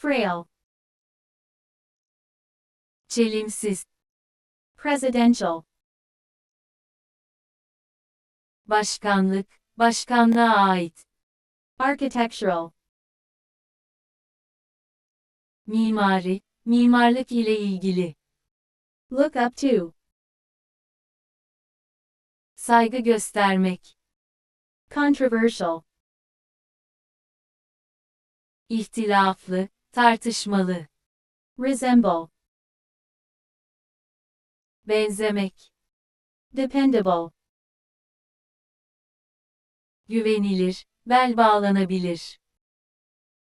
frail, çelimsiz, presidential, başkanlık, başkanlığa ait, architectural, mimari, mimarlık ile ilgili, look up to, saygı göstermek, controversial, ihtilaflı, tartışmalı, resemble, benzemek, dependable, güvenilir, bel bağlanabilir,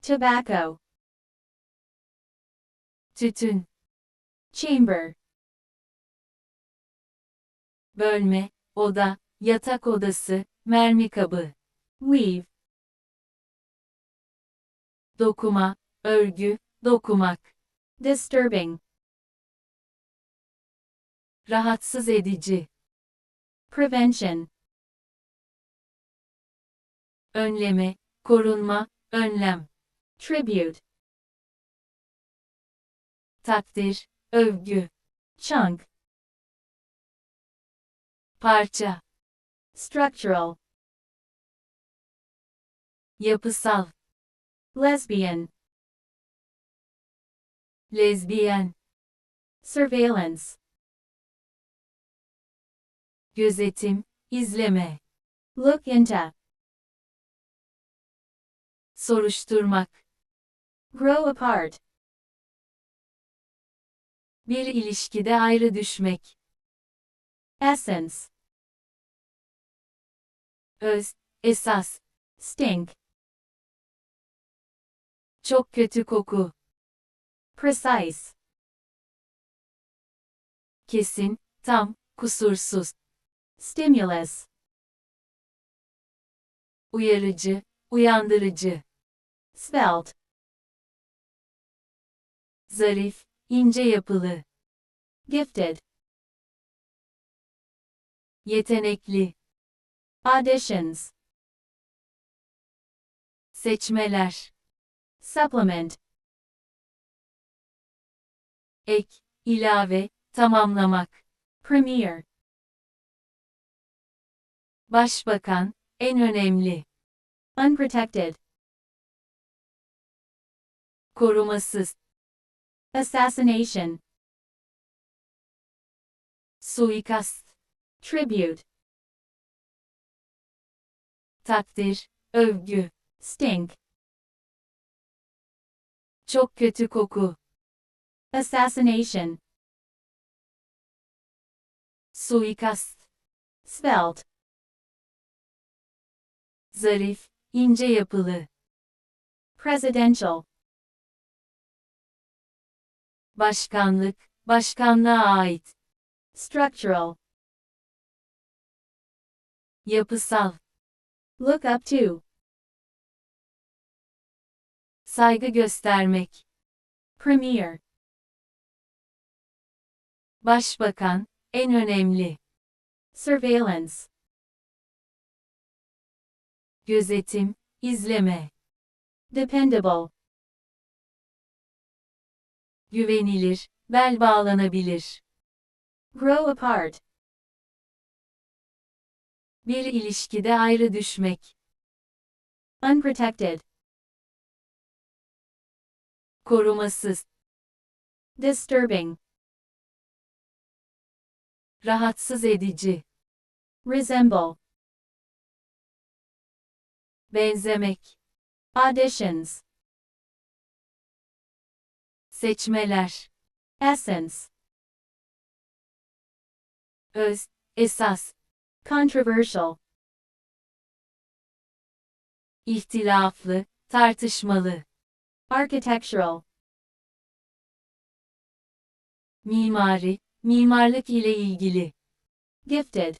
tobacco, tütün, chamber, bölme, oda, yatak odası, mermi kabı, weave, dokuma, örgü, dokumak, disturbing, rahatsız edici, prevention, önleme, korunma, önlem, tribute, takdir, övgü, chunk, parça, structural, yapısal, lesbian, lezbiyen, surveillance, gözetim, izleme, look into, soruşturmak, grow apart, bir ilişkide ayrı düşmek, essence, öz, esas, stink, çok kötü koku, precise, kesin, tam, kusursuz, stimulus, uyarıcı, uyandırıcı, svelte, zarif, ince yapılı, gifted, yetenekli, auditions, seçmeler, supplement, ek, ilave, tamamlamak, premier, başbakan, en önemli, unprotected, korumasız, assassination, suikast, tribute, takdir, övgü, stink, çok kötü koku, assassination, suikast, svelte, zarif, ince yapılı, presidential, başkanlık, başkanlığa ait, structural, yapısal, look up to, saygı göstermek, premier, başbakan, en önemli, surveillance, gözetim, izleme, dependable, güvenilir, bel bağlanabilir, grow apart, bir ilişkide ayrı düşmek, unprotected, korumasız, disturbing, rahatsız edici, resemble, benzemek, auditions, seçmeler, essence, öz, esas, controversial, ihtilaflı, tartışmalı, architectural, mimari, mimarlık ile ilgili, gifted,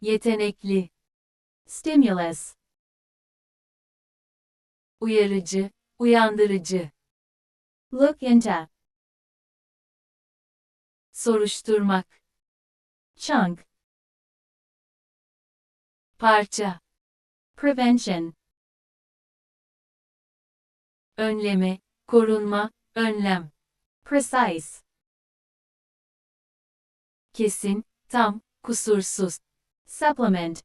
yetenekli, stimulus, uyarıcı, uyandırıcı, look into, soruşturmak, chunk, parça, prevention, önleme, korunma, önlem, precise, kesin, tam, kusursuz, supplement,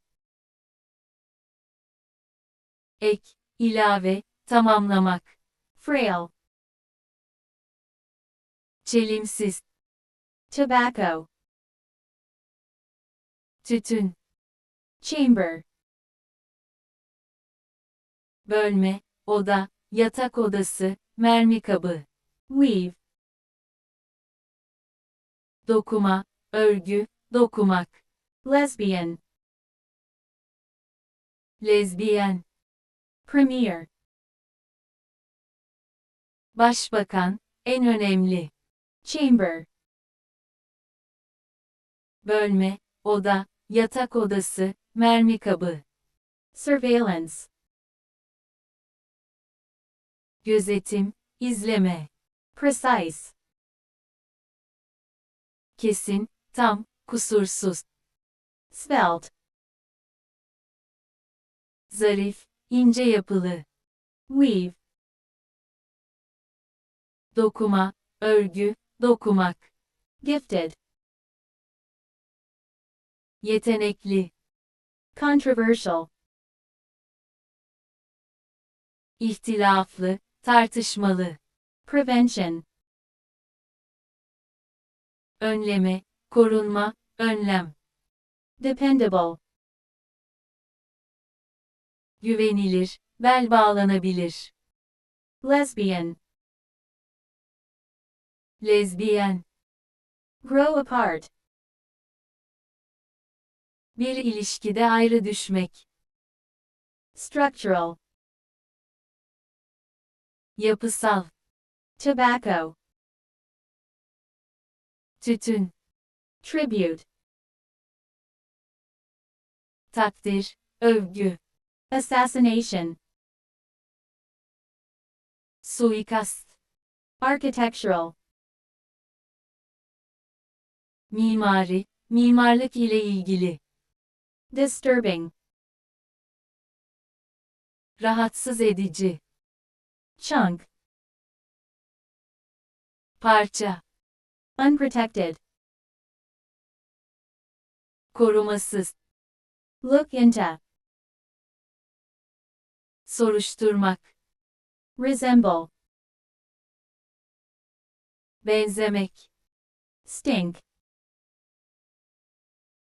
ek, ilave, tamamlamak, frail, çelimsiz, tobacco, tütün, chamber, bölme, oda, yatak odası, mermi kabı, weave, dokuma, örgü, dokumak, lesbian, lezbiyen, premier, başbakan, en önemli, chamber, bölme, oda, yatak odası, mermi kabı, surveillance, gözetim, izleme, precise, kesin, tam, kusursuz, svelte, zarif, ince yapılı, weave, dokuma, örgü, dokumak, gifted, yetenekli, controversial, ihtilaflı, tartışmalı, prevention, önleme, korunma, önlem, dependable, güvenilir, bel bağlanabilir, lesbian, lezbiyen, grow apart, bir ilişkide ayrı düşmek, structural, yapısal, tobacco, tütün, tribute, takdir, övgü, assassination, suikast, architectural, mimari, mimarlık ile ilgili, disturbing, rahatsız edici, chunk, parça, unprotected, korumasız, look into, soruşturmak, resemble, benzemek, stink,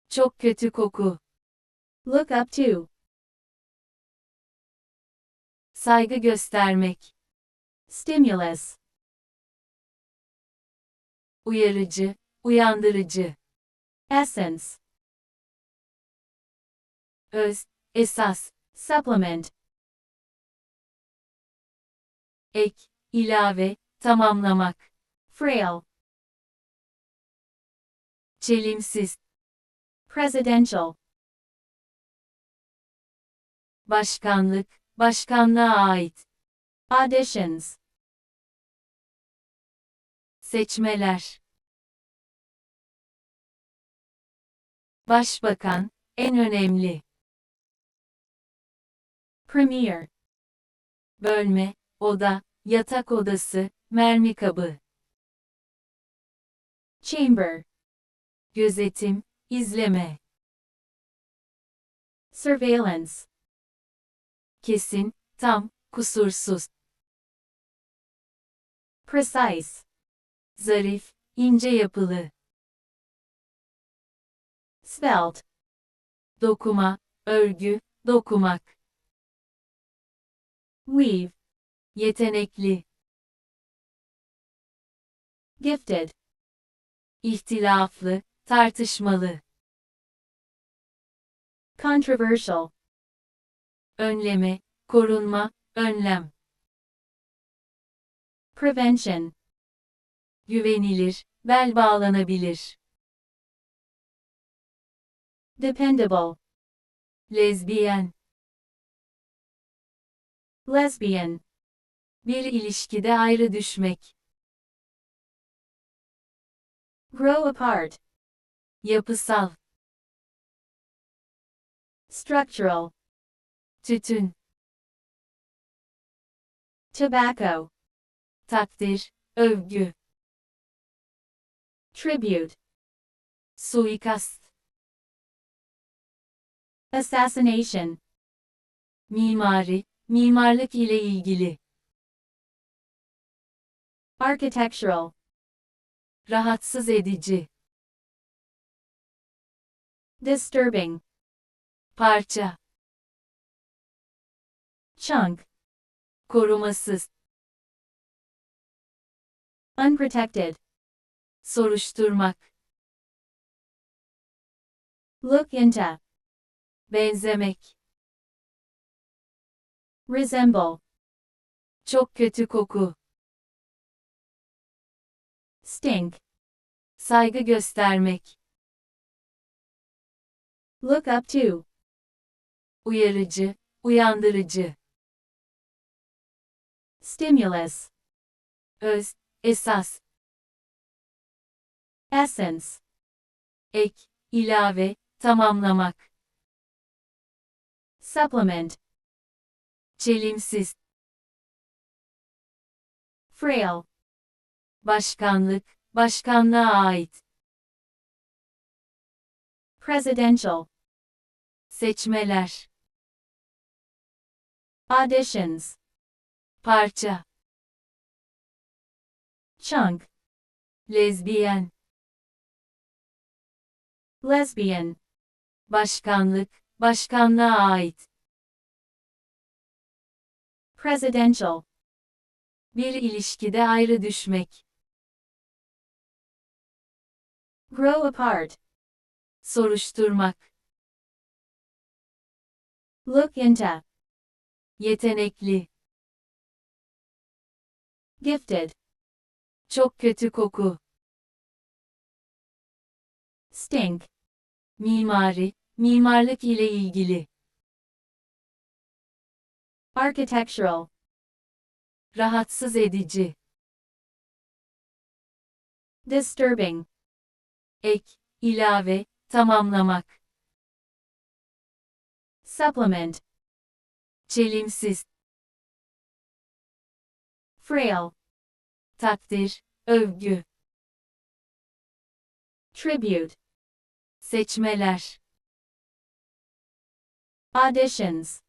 çok kötü koku, look up to, saygı göstermek, stimulus, uyarıcı, uyandırıcı, essence, öz, esas, supplement, ek, ilave, tamamlamak, frail, çelimsiz, presidential, başkanlık, başkanlığa ait, auditions, seçmeler. Başbakan, en önemli, premier, bölme, oda, yatak odası, mermi kabı, chamber, gözetim, izleme, surveillance, kesin, tam, kusursuz, precise, zarif, ince yapılı, svelte, dokuma, örgü, dokumak, weave, yetenekli, gifted, ihtilaflı, tartışmalı, controversial, önleme, korunma, önlem, prevention, güvenilir, bel bağlanabilir, dependable, lezbiyen, lesbian, bir ilişkide ayrı düşmek, grow apart, yapısal, structural, tütün, Tobacco. takdir, övgü, Tribute. suikast, Assassination. mimari, mimarlık ile ilgili, Architectural. rahatsız edici, Disturbing. parça, Chunk. korumasız, Unprotected. Soruşturmak, Look into. benzemek, Resemble. çok kötü koku, Stink. saygı göstermek, Look up to. uyarıcı, uyandırıcı, Stimulus. öz, esas, Essence. ek, ilave, tamamlamak, Supplement. çelimsiz, Frail. başkanlık, başkanlığa ait, Presidential. seçmeler, Auditions. parça, Chunk. lezbiyen, Lesbian. başkanlık, başkanlığa ait, Presidential. bir ilişkide ayrı düşmek, Grow apart. soruşturmak, Look into. yetenekli, Gifted. çok kötü koku, Stink. mimari, mimarlık ile ilgili, Architectural. rahatsız edici, Disturbing. ek, ilave, tamamlamak, Supplement. çelimsiz, Frail. takdir, övgü, Tribute. Seçmeler, Auditions.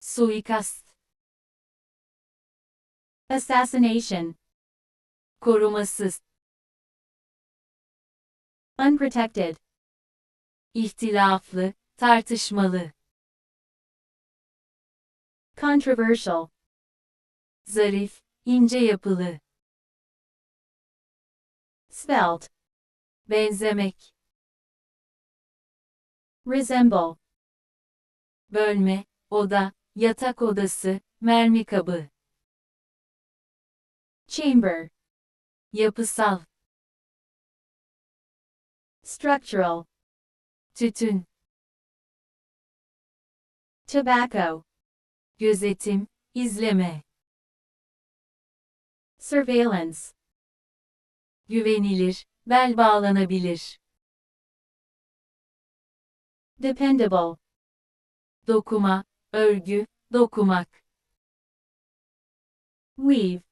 suikast, Assassination. korumasız, Unprotected. ihtilaflı, tartışmalı, Controversial. zarif, ince yapılı, Svelte. benzemek, Resemble. bölme, oda, yatak odası, mermi kabı, Chamber. yapısal, Structural. tütün, Tobacco. gözetim, izleme, Surveillance. güvenilir, bel bağlanabilir, Dependable. dokuma, örgü, dokumak, Weave.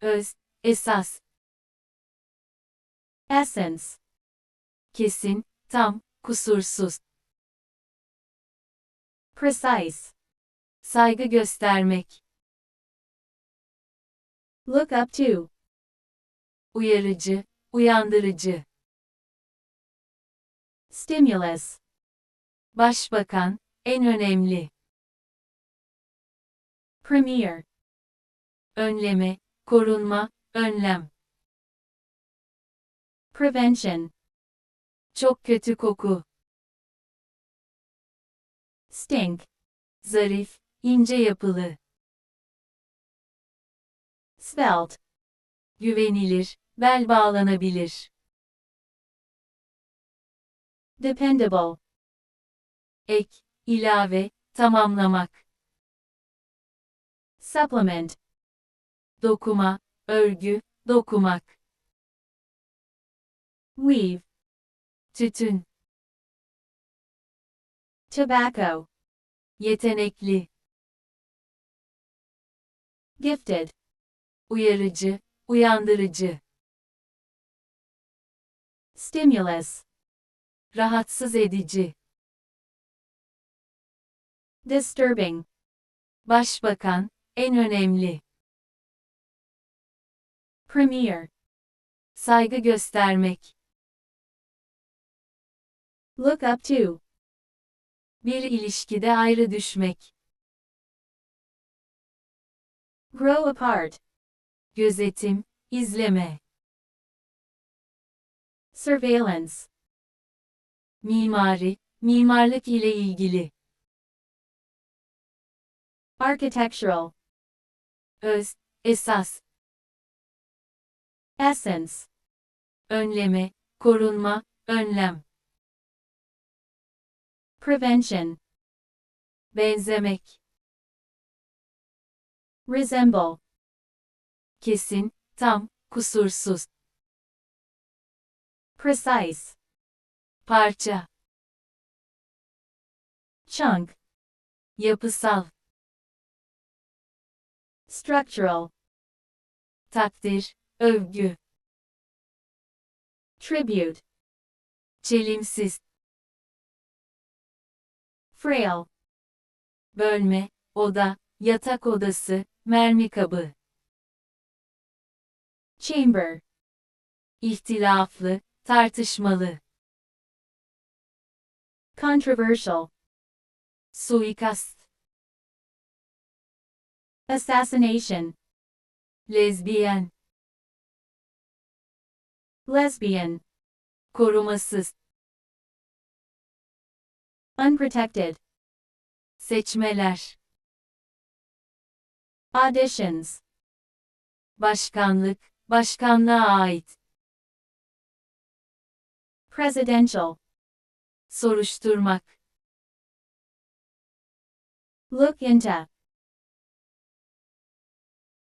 öz, esas, Essence. kesin, tam, kusursuz, Precise. saygı göstermek, Look up to. uyarıcı, uyandırıcı, Stimulus. Başbakan, en önemli, Premier. önleme, korunma, önlem, Prevention. çok kötü koku, Stink. zarif, ince yapılı, Svelte. güvenilir, bel bağlanabilir, Dependable. Ek, ilave, tamamlamak, Supplement. dokuma, örgü, dokumak, Weave. tütün, Tobacco. yetenekli, Gifted. uyarıcı, uyandırıcı, Stimulus. rahatsız edici, Disturbing. başbakan, en önemli, Premier. saygı göstermek, Look up to. bir ilişkide ayrı düşmek, Grow apart. gözetim, izleme, Surveillance. mimari, mimarlık ile ilgili, Architectural. öz, esas, Essence. önleme, korunma, önlem, Prevention. benzemek, Resemble. kesin, tam, kusursuz, Precise. parça, Chunk. yapısal, Structural. takdir, övgü, Tribute. çelimsiz, Frail. bölme, oda, yatak odası, mermi kabı, Chamber. ihtilaflı, tartışmalı, Controversial. suikast, Assassination. lezbiyen, Lesbian. korumasız, Unprotected. seçmeler, Auditions. başkanlık, başkanlığa ait, Presidential. soruşturmak, Look into.